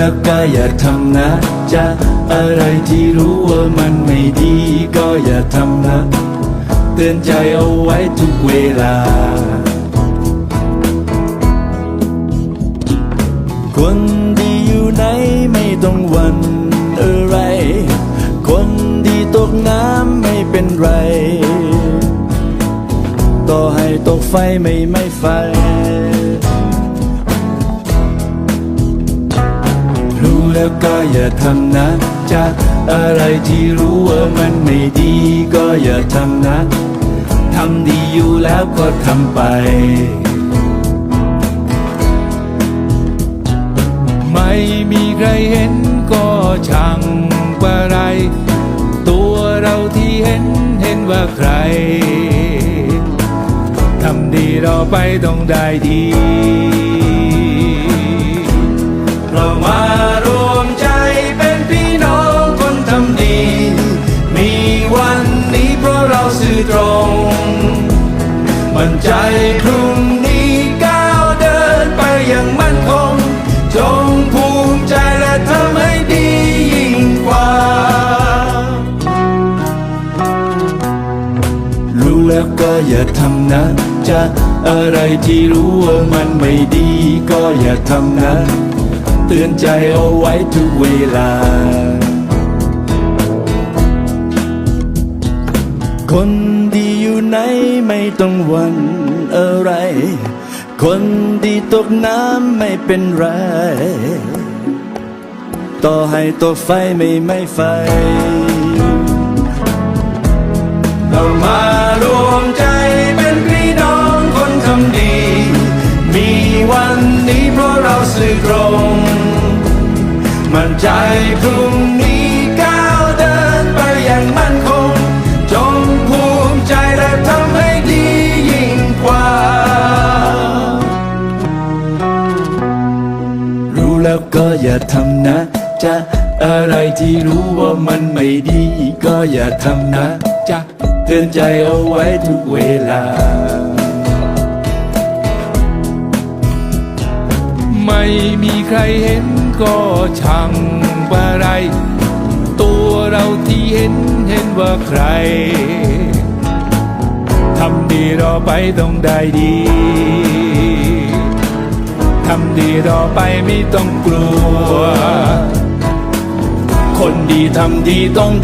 แล้วก็อย่าทำนะจะอะไรที่รู้ว่ามันไม่ดีก็อย่าทำนะ เตือนใจเอาไว้ทุกเวลา คนดีอยู่ไหนไม่ต้องวันอะไร คนดีตกน้ำไม่เป็นไร ต่อให้ตกไฟไม่ไม่ไฟ แล้วก็อย่าทำนะจะอะไรที่รู้ว่ามันไม่ดีก็อย่าทำนะทำดีอยู่แล้วก็ทำไป ไม่มีใครเห็นก็ช่างปะไร ตัวเราที่เห็นเห็นว่าใครทำดีเราไปต้องได้ดี ตรง มั่นใจพรุ่งนี้ก้าวเดินไปอย่างมั่นคง จงภูมิใจและทำให้ดียิ่งกว่า รู้แล้วก็อย่าทำนะจะอะไรที่รู้ว่ามันไม่ดีก็อย่าทำนะ เตือนใจเอาไว้ทุกเวลา คนดีอยู่ไหนไม่ต้องหวันอะไร คนดีตกน้ำไม่เป็นไร ต่อให้ตกไฟไม่ไม่ไฟ เรามารวมใจเป็นพี่น้องคนทำดี มีวันนี้เพราะเราสื่อตรง มั่นใจพรุ่งนี้ ทำนะจะอะไรที่รู้ว่ามันไม่ดี ก็อย่าทำนะจะเตือนใจเอาไว้ทุกเวลา ไม่มีใครเห็นก็ช่างบะไร ตัวเราที่เห็นเห็นว่าใครทำดีรอไปต้องได้ดีทำดีรอไปไม่ต้องกลัว di tong